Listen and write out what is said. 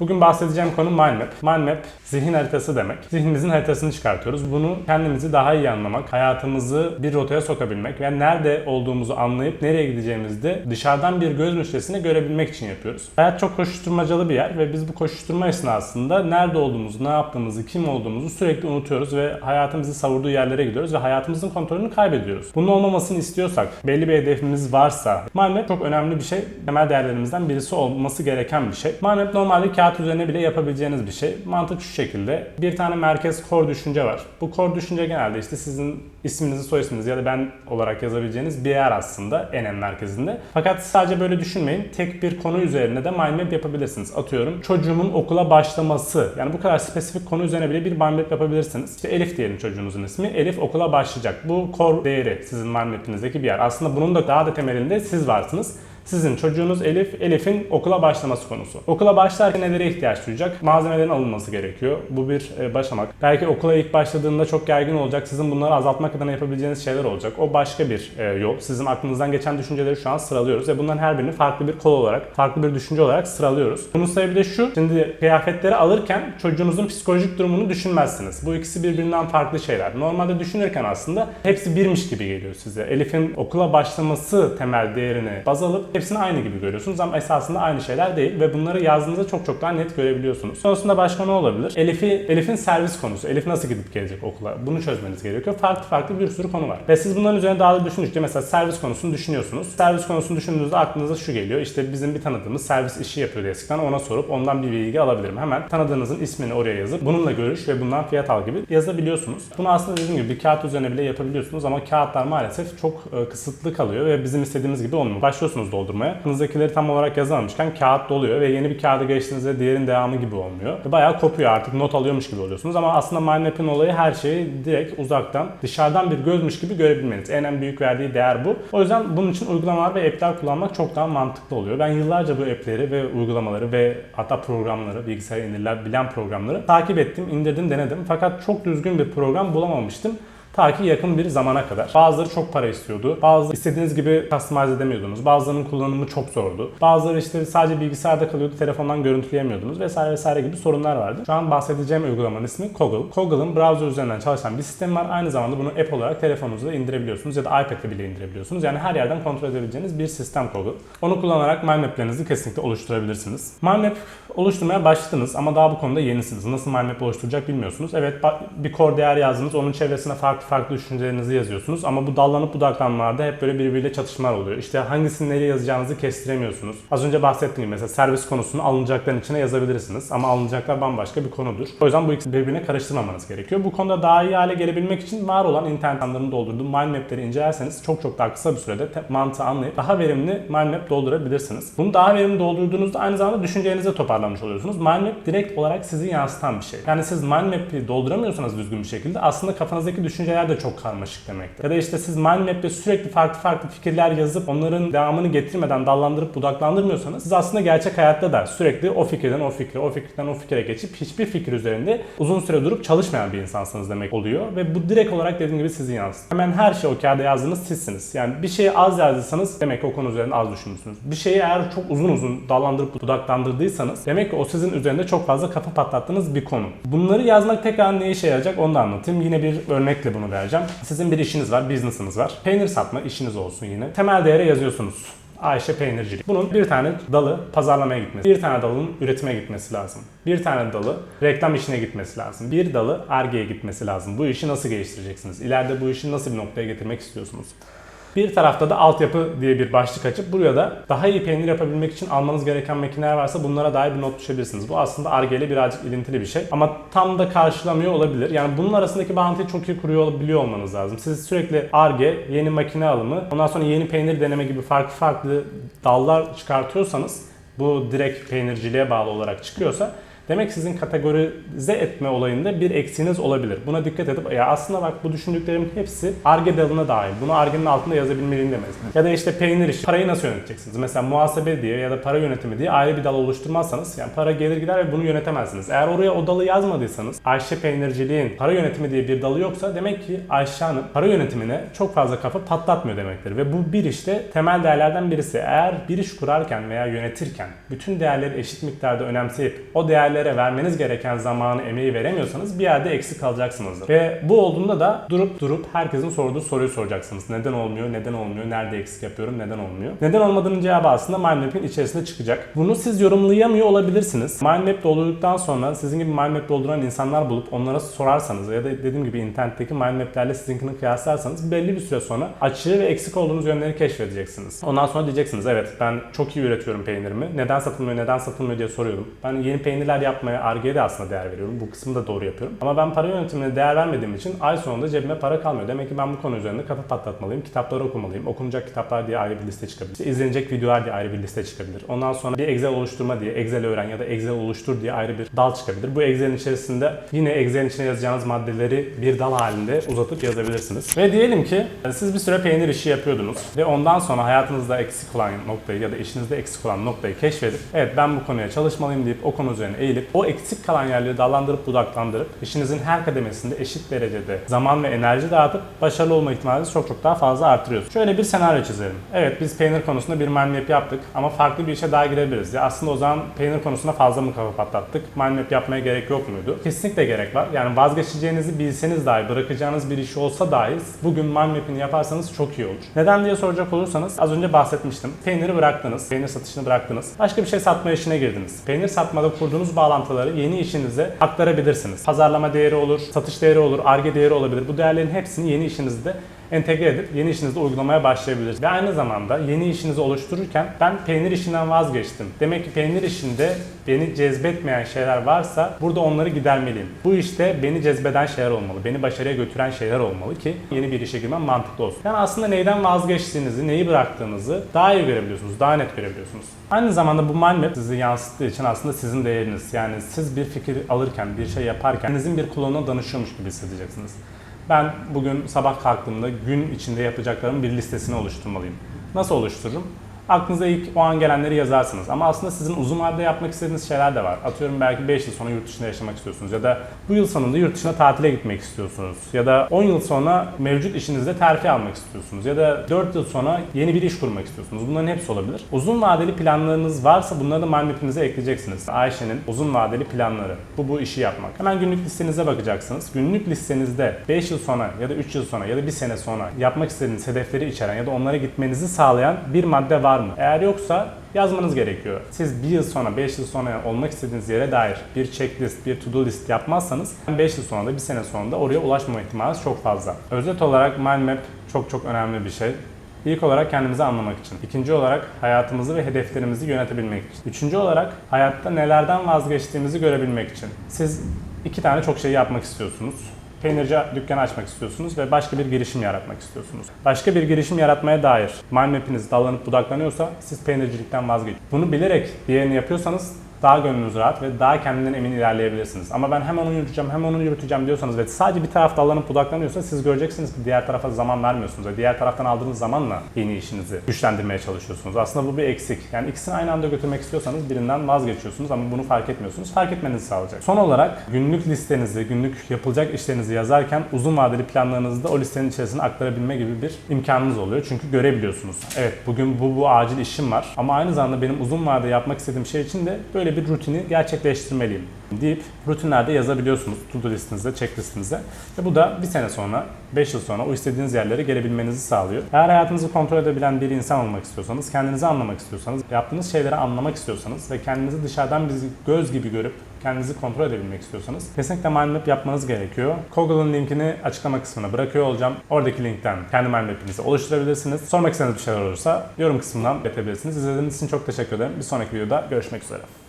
Bugün bahsedeceğim konu mind map. Mind map zihin haritası demek. Zihnimizin haritasını çıkartıyoruz. Bunu kendimizi daha iyi anlamak, hayatımızı bir rotaya sokabilmek ve nerede olduğumuzu anlayıp nereye gideceğimizi de dışarıdan bir göz müşterisine görebilmek için yapıyoruz. Hayat çok koşuşturmacalı bir yer ve biz bu koşuşturma esnasında nerede olduğumuzu, ne yaptığımızı, kim olduğumuzu sürekli unutuyoruz ve hayatımızı savurduğu yerlere gidiyoruz ve hayatımızın kontrolünü kaybediyoruz. Bunun olmamasını istiyorsak, belli bir hedefimiz varsa, mind map çok önemli bir şey. Temel değerlerimizden birisi olması gereken bir şey. Mind map normalde kağıt üzerine bile yapabileceğiniz bir şey. Mantık şu şekilde. Bir tane merkez core düşünce var. Bu core düşünce genelde işte sizin isminizi, soy isminizi ya da ben olarak yazabileceğiniz bir yer aslında en merkezinde. Fakat sadece böyle düşünmeyin. Tek bir konu üzerine de mind map yapabilirsiniz. Atıyorum çocuğumun okula başlaması. Yani bu kadar spesifik konu üzerine bile bir mind map yapabilirsiniz. İşte Elif diyelim çocuğunuzun ismi. Elif okula başlayacak. Bu core değeri sizin mind map'inizdeki bir yer. Aslında bunun da daha da temelinde siz varsınız. Sizin çocuğunuz Elif, Elif'in okula başlaması konusu. Okula başlarken nelere ihtiyaç duyacak? Malzemelerin alınması gerekiyor. Bu bir e, başlamak. Belki okula ilk başladığında çok yaygın olacak. Sizin bunları azaltmak adına yapabileceğiniz şeyler olacak. O başka bir e, yol. Sizin aklınızdan geçen düşünceleri şu an sıralıyoruz ve bunların her birini farklı bir kol olarak, farklı bir düşünce olarak sıralıyoruz. Bunun sebebi de şu. Şimdi kıyafetleri alırken çocuğunuzun psikolojik durumunu düşünmezsiniz. Bu ikisi birbirinden farklı şeyler. Normalde düşünürken aslında hepsi birmiş gibi geliyor size. Elif'in okula başlaması temel değerini baz alıp hepsini aynı gibi görüyorsunuz ama esasında aynı şeyler değil ve bunları yazdığınızda çok çok daha net görebiliyorsunuz. Sonrasında başka ne olabilir? Elif'i Elif'in servis konusu. Elif nasıl gidip gelecek okula? Bunu çözmeniz gerekiyor. Farklı farklı bir sürü konu var. Ve siz bunların üzerine daha da düşündükçe mesela servis konusunu düşünüyorsunuz. Servis konusunu düşündüğünüzde aklınıza şu geliyor. İşte bizim bir tanıdığımız servis işi yapıyordu eskiden. Ona sorup ondan bir bilgi alabilirim. Hemen tanıdığınızın ismini oraya yazıp bununla görüş ve bundan fiyat al gibi yazabiliyorsunuz. Bunu aslında dediğim gibi bir kağıt üzerine bile yapabiliyorsunuz ama kağıtlar maalesef çok e, kısıtlı kalıyor ve bizim istediğimiz gibi olmuyor. Başlıyorsunuz doldurmaya. Aklınızdakileri tam olarak yazamamışken kağıt doluyor ve yeni bir kağıda geçtiğinizde diğerin devamı gibi olmuyor. Bayağı kopuyor artık not alıyormuş gibi oluyorsunuz ama aslında mind map'in olayı her şeyi direkt uzaktan dışarıdan bir gözmüş gibi görebilmeniz. En en büyük verdiği değer bu. O yüzden bunun için uygulamalar ve app'ler kullanmak çok daha mantıklı oluyor. Ben yıllarca bu app'leri ve uygulamaları ve hatta programları, bilgisayara indirilebilen programları takip ettim, indirdim, denedim. Fakat çok düzgün bir program bulamamıştım. Ta ki yakın bir zamana kadar. Bazıları çok para istiyordu. Bazıları istediğiniz gibi customize edemiyordunuz. Bazılarının kullanımı çok zordu. Bazıları işte sadece bilgisayarda kalıyordu, telefondan görüntüleyemiyordunuz vesaire vesaire gibi sorunlar vardı. Şu an bahsedeceğim uygulamanın ismi Koggle. Koggle'ın browser üzerinden çalışan bir sistem var. Aynı zamanda bunu app olarak telefonunuza indirebiliyorsunuz ya da iPad'de bile indirebiliyorsunuz. Yani her yerden kontrol edebileceğiniz bir sistem Koggle. Onu kullanarak mind map'lerinizi kesinlikle oluşturabilirsiniz. Mind map oluşturmaya başladınız ama daha bu konuda yenisiniz. Nasıl mind map oluşturacak bilmiyorsunuz. Evet bir core değer yazdınız. Onun çevresine farklı farklı düşüncelerinizi yazıyorsunuz ama bu dallanıp budaklanmalarda hep böyle birbiriyle çatışmalar oluyor. İşte hangisini nereye yazacağınızı kestiremiyorsunuz. Az önce bahsettiğim gibi mesela servis konusunu alınacakların içine yazabilirsiniz ama alınacaklar bambaşka bir konudur. O yüzden bu ikisini birbirine karıştırmamanız gerekiyor. Bu konuda daha iyi hale gelebilmek için var olan internet alanlarını doldurduğum mind map'leri incelerseniz çok çok daha kısa bir sürede mantığı anlayıp daha verimli mind map doldurabilirsiniz. Bunu daha verimli doldurduğunuzda aynı zamanda düşüncelerinizi toparlamış oluyorsunuz. Mind map direkt olarak sizi yansıtan bir şey. Yani siz mind map'i dolduramıyorsanız düzgün bir şekilde aslında kafanızdaki düşünceler de çok karmaşık demektir. Ya da işte siz mind map'te sürekli farklı farklı fikirler yazıp onların devamını getirmeden dallandırıp budaklandırmıyorsanız siz aslında gerçek hayatta da sürekli o fikirden o fikre, o fikirden o fikre geçip hiçbir fikir üzerinde uzun süre durup çalışmayan bir insansınız demek oluyor. Ve bu direkt olarak dediğim gibi sizi yansıtır. Hemen her şey o kağıda yazdığınız sizsiniz. Yani bir şeyi az yazdıysanız demek ki o konu üzerinde az düşünmüşsünüz. Bir şeyi eğer çok uzun uzun dallandırıp budaklandırdıysanız demek ki o sizin üzerinde çok fazla kafa patlattığınız bir konu. Bunları yazmak tekrar ne işe yarayacak onu da anlatayım. Yine bir örnekle bunu vereceğim. Sizin bir işiniz var, business'ınız var. Peynir satma işiniz olsun yine. Temel değere yazıyorsunuz. Ayşe peynircilik. Bunun bir tane dalı pazarlamaya gitmesi, bir tane dalın üretime gitmesi lazım. Bir tane dalı reklam işine gitmesi lazım. Bir dalı Ar-Ge'ye gitmesi lazım. Bu işi nasıl geliştireceksiniz? İleride bu işi nasıl bir noktaya getirmek istiyorsunuz? Bir tarafta da altyapı diye bir başlık açıp buraya da daha iyi peynir yapabilmek için almanız gereken makineler varsa bunlara dair bir not düşebilirsiniz. Bu aslında Ar-Ge ile birazcık ilintili bir şey ama tam da karşılamıyor olabilir. Yani bunun arasındaki bağıntıyı çok iyi kuruyor biliyor olmanız lazım. Siz sürekli Ar-Ge, yeni makine alımı, ondan sonra yeni peynir deneme gibi farklı farklı dallar çıkartıyorsanız bu direkt peynirciliğe bağlı olarak çıkıyorsa Demek sizin kategorize etme olayında bir eksiğiniz olabilir. Buna dikkat edip ya aslında bak bu düşündüklerimin hepsi ARGE dalına dahil. Bunu ARGE'nin altında yazabilmeliyim demezsiniz. Ya da işte peynir işi. Parayı nasıl yöneteceksiniz? Mesela muhasebe diye ya da para yönetimi diye ayrı bir dal oluşturmazsanız yani para gelir gider ve bunu yönetemezsiniz. Eğer oraya o dalı yazmadıysanız Ayşe peynirciliğin para yönetimi diye bir dalı yoksa demek ki Ayşe Hanım para yönetimine çok fazla kafa patlatmıyor demektir. Ve bu bir işte temel değerlerden birisi. Eğer bir iş kurarken veya yönetirken bütün değerleri eşit miktarda önemseyip o değerlere vermeniz gereken zamanı, emeği veremiyorsanız bir yerde eksik kalacaksınızdır. Ve bu olduğunda da durup durup herkesin sorduğu soruyu soracaksınız. Neden olmuyor, neden olmuyor, nerede eksik yapıyorum, neden olmuyor? Neden olmadığının cevabı aslında mind map'in içerisinde çıkacak. Bunu siz yorumlayamıyor olabilirsiniz. Mind map doldurduktan sonra sizin gibi mind map dolduran insanlar bulup onlara sorarsanız ya da dediğim gibi internetteki mind map'lerle sizinkini kıyaslarsanız belli bir süre sonra açığı ve eksik olduğunuz yönleri keşfedeceksiniz. Ondan sonra diyeceksiniz evet ben çok iyi üretiyorum peynirimi. Neden satılmıyor, neden satılmıyor diye soruyorum. Ben yeni peynirler yapmaya, Ar-Ge'ye de aslında değer veriyorum. Bu kısmı da doğru yapıyorum. Ama ben para yönetimine değer vermediğim için ay sonunda cebime para kalmıyor. Demek ki ben bu konu üzerinde kafa patlatmalıyım. Kitapları okumalıyım. Okunacak kitaplar diye ayrı bir liste çıkabilir. İşte izlenecek videolar diye ayrı bir liste çıkabilir. Ondan sonra bir Excel oluşturma diye, Excel öğren ya da Excel oluştur diye ayrı bir dal çıkabilir. Bu Excel'in içerisinde yine Excel'in içine yazacağınız maddeleri bir dal halinde uzatıp yazabilirsiniz. Ve diyelim ki siz bir süre peynir işi yapıyordunuz ve ondan sonra hayatınızda eksik olan noktayı ya da işinizde eksik olan noktayı keşfedip evet ben bu konuya çalışmalıyım deyip o konu üzerine eğilip o eksik kalan yerleri dallandırıp budaklandırıp işinizin her kademesinde eşit derecede zaman ve enerji dağıtıp başarılı olma ihtimalinizi çok çok daha fazla artırıyorsunuz. Şöyle bir senaryo çizelim. Evet biz peynir konusunda bir mind map yaptık ama farklı bir işe daha girebiliriz. Ya aslında o zaman peynir konusunda fazla mı kafa patlattık? Mind map yapmaya gerek yok muydu? Kesinlikle gerek var. Yani vazgeçeceğinizi bilseniz dahi, bırakacağınız bir iş olsa dahi bugün mind map'ini yaparsanız çok iyi olur. Neden diye soracak olursanız az önce bahsetmiştim. Peyniri bıraktınız, peynir satışını bıraktınız. Başka bir şey satma işine girdiniz. Peynir satmada kurduğunuz bağlantıları yeni işinize aktarabilirsiniz. Pazarlama değeri olur, satış değeri olur, arge değeri olabilir. Bu değerlerin hepsini yeni işinizde entegre edip yeni işinizde uygulamaya başlayabilirsiniz. Ve aynı zamanda yeni işinizi oluştururken ben peynir işinden vazgeçtim. Demek ki peynir işinde beni cezbetmeyen şeyler varsa burada onları gidermeliyim. Bu işte beni cezbeden şeyler olmalı. Beni başarıya götüren şeyler olmalı ki yeni bir işe girmem mantıklı olsun. Yani aslında neyden vazgeçtiğinizi, neyi bıraktığınızı daha iyi görebiliyorsunuz, daha net görebiliyorsunuz. Aynı zamanda bu mind map sizi yansıttığı için aslında sizin değeriniz. Yani siz bir fikir alırken, bir şey yaparken sizin bir kulağına danışıyormuş gibi hissedeceksiniz. Ben bugün sabah kalktığımda gün içinde yapacaklarımın bir listesini oluşturmalıyım. Nasıl oluştururum? Aklınıza ilk o an gelenleri yazarsınız. Ama aslında sizin uzun vadede yapmak istediğiniz şeyler de var. Atıyorum belki 5 yıl sonra yurt dışında yaşamak istiyorsunuz. Ya da bu yıl sonunda yurt dışına tatile gitmek istiyorsunuz. Ya da 10 yıl sonra mevcut işinizde terfi almak istiyorsunuz. Ya da 4 yıl sonra yeni bir iş kurmak istiyorsunuz. Bunların hepsi olabilir. Uzun vadeli planlarınız varsa bunları da mind map'inize ekleyeceksiniz. Ayşe'nin uzun vadeli planları. Bu bu işi yapmak. Hemen günlük listenize bakacaksınız. Günlük listenizde 5 yıl sonra ya da 3 yıl sonra ya da 1 sene sonra yapmak istediğiniz hedefleri içeren ya da onlara gitmenizi sağlayan bir madde var mı? Eğer yoksa yazmanız gerekiyor. Siz bir yıl sonra, 5 yıl sonra olmak istediğiniz yere dair bir checklist, bir to-do list yapmazsanız 5 yıl sonra da 1 sene sonra da oraya ulaşmama ihtimaliniz çok fazla. Özet olarak mind map çok çok önemli bir şey. İlk olarak kendimizi anlamak için. İkinci olarak hayatımızı ve hedeflerimizi yönetebilmek için. Üçüncü olarak hayatta nelerden vazgeçtiğimizi görebilmek için. Siz iki tane çok şey yapmak istiyorsunuz peynirci dükkanı açmak istiyorsunuz ve başka bir girişim yaratmak istiyorsunuz. Başka bir girişim yaratmaya dair mind map'iniz dallanıp budaklanıyorsa siz peynircilikten vazgeçin. Bunu bilerek diğerini yapıyorsanız daha gönlünüz rahat ve daha kendinden emin ilerleyebilirsiniz. Ama ben hem onu yürüteceğim hem onu yürüteceğim diyorsanız ve sadece bir taraf dallanıp budaklanıyorsa siz göreceksiniz ki diğer tarafa zaman vermiyorsunuz ve diğer taraftan aldığınız zamanla yeni işinizi güçlendirmeye çalışıyorsunuz. Aslında bu bir eksik. Yani ikisini aynı anda götürmek istiyorsanız birinden vazgeçiyorsunuz ama bunu fark etmiyorsunuz. Fark etmenizi sağlayacak. Son olarak günlük listenizi, günlük yapılacak işlerinizi yazarken uzun vadeli planlarınızı da o listenin içerisine aktarabilme gibi bir imkanınız oluyor. Çünkü görebiliyorsunuz. Evet bugün bu bu acil işim var ama aynı zamanda benim uzun vadede yapmak istediğim şey için de böyle bir rutini gerçekleştirmeliyim deyip rutinlerde yazabiliyorsunuz to-do listinize, checklistinize. Ve bu da bir sene sonra, 5 yıl sonra o istediğiniz yerlere gelebilmenizi sağlıyor. Eğer hayatınızı kontrol edebilen bir insan olmak istiyorsanız, kendinizi anlamak istiyorsanız, yaptığınız şeyleri anlamak istiyorsanız ve kendinizi dışarıdan bir göz gibi görüp kendinizi kontrol edebilmek istiyorsanız kesinlikle mind map yapmanız gerekiyor. Google'ın linkini açıklama kısmına bırakıyor olacağım. Oradaki linkten kendi mind map'inizi oluşturabilirsiniz. Sormak istediğiniz bir şeyler olursa yorum kısmından iletebilirsiniz. İzlediğiniz için çok teşekkür ederim. Bir sonraki videoda görüşmek üzere.